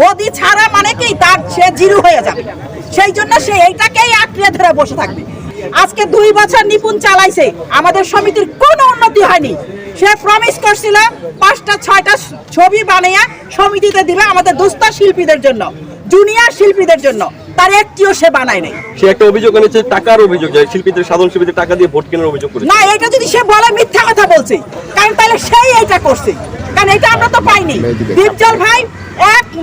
গদি ছাড়া মানে কি? তার সে জিরু হয়ে যাবে। সেই জন্য সে এইটাকেই আঁকড়ে ধরে বসে থাকবে। আজকে দুই বছর নিপুণ চালাইছে। আমাদের সমিতির কোনো উন্নতি হয়নি। সে প্রমিস করছিল পাঁচটা ছয়টা ছবি বানিয়ে সমিতিতে দিবে আমাদের দুস্থ শিল্পীদের জন্য জুনিয়র শিল্পীদের জন্য। তার একটিও সে বানায় নাই। সে একটা অভিযোগ এনেছে টাকার অভিযোগ শিল্পীদের সাধারণ শিল্পীদের টাকা দিয়ে ভোট কেনার অভিযোগ করেছে। না এটা যদি সে বলে মিথ্যা কথা বলছে। কারণ তাহলে সেই এইটা করছে। কারণ এটা আমরা তো পাইনি। দীপজল ভাই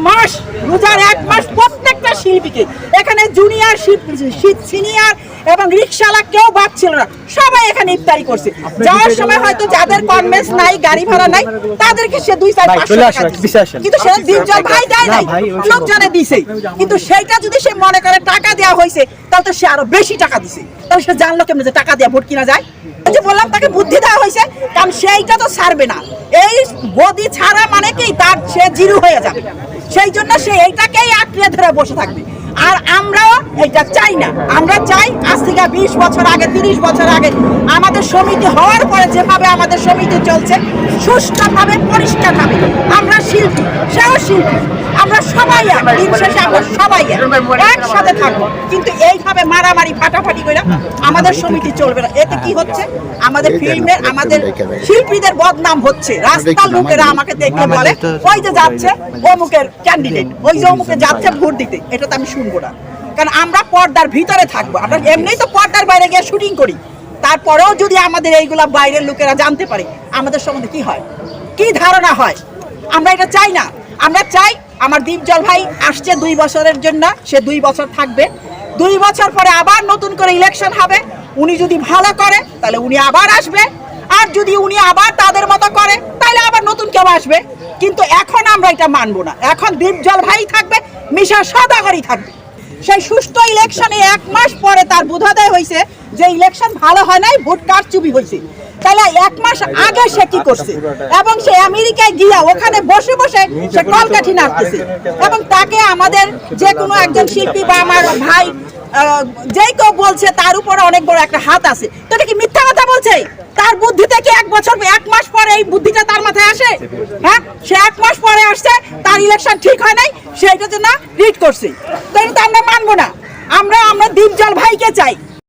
মাস রোজার এক মাস প্রত্যেকটা শিল্পীকে। এখানে জুনিয়র সিনিয়র এবং রিক্সাওয়ালা কেউ বাদ ছিল না। সবাই এখানে ইফতারি করছে। যাওয়ার সময় হয়তো যাদের কনভেন্স নাই গাড়ি ভাড়া নাই তাদেরকে সে দুই চার। কিন্তু সে দীপজল ভাই দেয় নাই লোকজনে দিছে। কিন্তু সেইটা যদি সে মনে করে টাকা দেওয়া হয়েছে তাহলে তো সে আরও বেশি টাকা দিছে। তাহলে সে জানলো কেমন যে টাকা দেওয়া ভোট কিনা যায়? যে বললাম তাকে বুদ্ধি দেওয়া হয়েছে কারণ সেইটা তো ছাড়বে না। এই গদি ছাড়া মানে কি? তার সে জিরো হয়ে যাবে। সেই জন্য সে এইটাকেই আঁকড়ে ধরে বসে থাকবে। আর আমরাও এটা চাই না। আমরা চাই আজ থেকে বিশ বছর আগে, তিরিশ বছর আগে আমাদের সমিতি হওয়ার পরে যেভাবে আমাদের সমিতি চলছে, সুষ্ঠুভাবে, পরিষ্কারভাবে আমরা শিল্পী, সেও শিল্পী। আমরা সবাই দিন শেষে আমরা সবাই এক। একসাথে থাকব। কিন্তু এইভাবে মারামারি করে আমাদের সমিতি চলবে না। এতে কি হচ্ছে? আমাদের ফিল্মের আমাদের শিল্পীদের বদনাম হচ্ছে। রাস্তার লোকেরা আমাকে দেখে বলে ওই যে যাচ্ছে অমুকের ক্যান্ডিডেট ওই যে অমুকে যাচ্ছে ভোট দিতে এটা তো আমি শুনব না। কারণ আমরা পর্দার ভিতরে থাকব। আমরা এমনিই তো পর্দার বাইরে গিয়ে শুটিং করি। তারপরেও যদি আমাদের এইগুলা বাইরের লোকেরা জানতে পারে আমাদের সম্বন্ধে কি হয়? কি ধারণা হয়? আমরা এটা চাই না। আমরা চাই আমার দীপজল ভাই আসছে দুই বছরের জন্য সে দুই বছর থাকবে। দুই বছর পরে আবার নতুন করে ইলেকশন হবে। উনি যদি ভালো করে, তাহলে উনি আবার আসবে। আর যদি উনি আবার তাদের মতো করে, তাহলে আবার নতুন কেউ আসবে। কিন্তু এখন আমরা এটা মানব না। এখন দীপজল ভাই থাকবে, মিশা সদাগরই থাকবে। সেই সুষ্ঠু ইলেকশনে এক মাস পরে তার বোধাদয় হয়েছে যে ইলেকশন ভালো হয় নাই, ভোট কারচুপি হয়েছে। তাহলে এক মাস আগে সে কি করছে? এবং সে আমেরিকায় গিয়া ওখানে বসে বসে সে কলকাঠি নাড়তেছে। এবং তাকে আমাদের যে কোনো একজন শিল্পী বা আমার ভাই যেই কেউ বলছে তার উপরে অনেক বড় একটা হাত আছে। তো এটা কি মিথ্যা কথা বলছে? তার বুদ্ধি থেকে এক বছর, এক মাস পরে এই বুদ্ধিটা তার মাথায় আসে? হ্যাঁ? সে এক মাস পরে আসছে, তার ইলেকশন ঠিক হয় নাই সেইটার জন্য রিট করছে। তো তো আমরা মানবো না। আমরা আমরা দীপজল ভাইকে চাই।